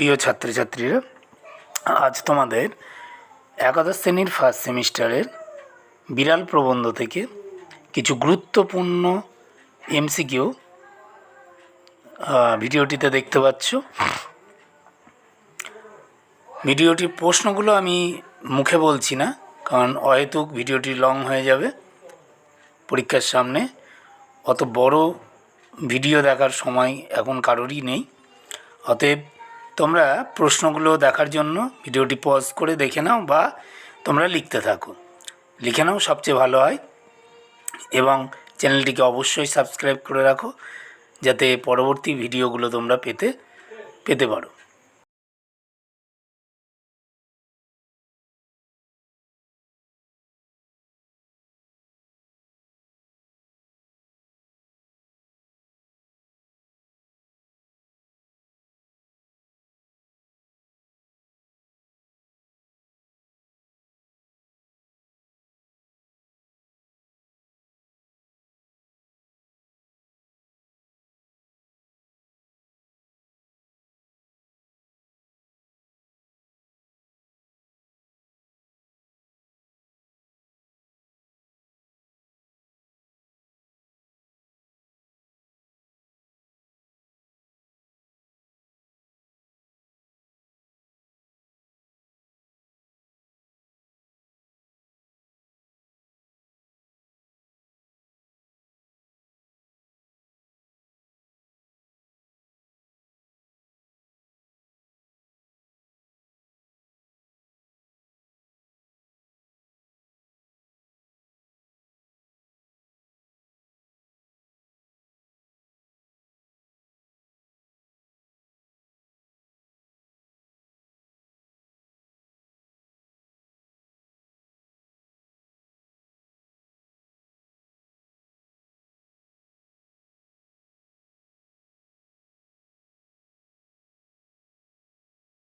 প্রিয় ছাত্রছাত্রীরা, আজ তোমাদের একাদশ শ্রেণির ফার্স্ট সেমিস্টারের বিড়াল প্রবন্ধ থেকে কিছু গুরুত্বপূর্ণ এমসিকিউ ভিডিওটিতে দেখতে পাচ্ছ। ভিডিওটির প্রশ্নগুলো আমি মুখে বলছি না, কারণ অহেতুক ভিডিওটি লং হয়ে যাবে পরীক্ষার সামনে। অত বড় ভিডিও দেখার সময় এখন কারোরই নেই। অতএব তোমরা প্রশ্নগুলো দেখার জন্য ভিডিওটি পজ করে দেখে নাও বা তোমরা লিখতে থাকো। লিখে নাও, সবচেয়ে ভালো হয়। এবং চ্যানেলটিকে অবশ্যই সাবস্ক্রাইব করে রাখো, যাতে পরবর্তী ভিডিওগুলো তোমরা পেতে পেতে পারো।